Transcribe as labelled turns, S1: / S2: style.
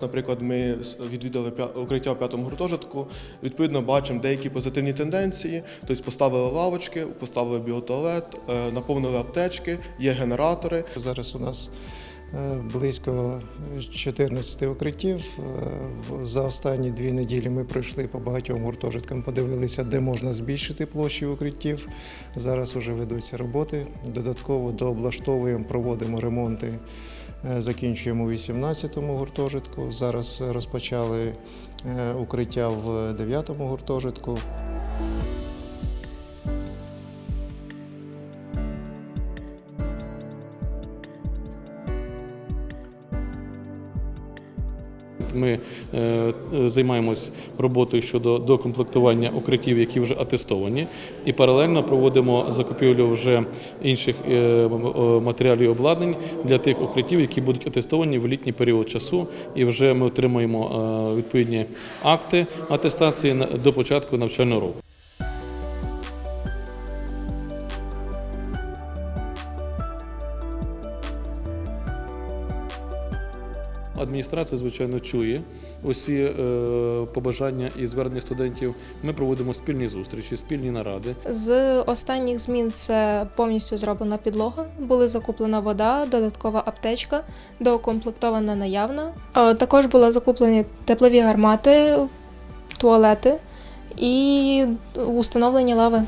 S1: Наприклад, ми відвідали укриття в п'ятому гуртожитку. Відповідно, бачимо деякі позитивні тенденції. Тобто поставили лавочки, поставили біотуалет, е, наповнили аптечки, є генератори.
S2: Зараз у нас е, близько 14 укриттів. Е, За останні дві неділі ми пройшли по багатьом гуртожиткам, подивилися, де можна збільшити площі укриттів. Зараз вже ведуться роботи. Додатково дооблаштовуємо, проводимо ремонти. Е, Закінчуємо у 18-му гуртожитку. Зараз розпочали е, укриття в 9-му гуртожитку.
S3: Ми е, е, займаємось роботою щодо докомплектування укриттів, які вже атестовані, і паралельно проводимо закупівлю вже інших е, матеріалів і обладнань для тих укриттів, які будуть атестовані в літній період часу. І вже ми отримаємо е, відповідні акти атестації до початку навчального року. Адміністрація, звичайно, чує усі е, побажання і звернення студентів. Ми проводимо спільні зустрічі, спільні наради.
S4: З останніх змін це повністю зроблена підлога, була закуплена вода, додаткова аптечка, доукомплектована наявна. Е, Також були закуплені теплові гармати, туалети і установлені лави.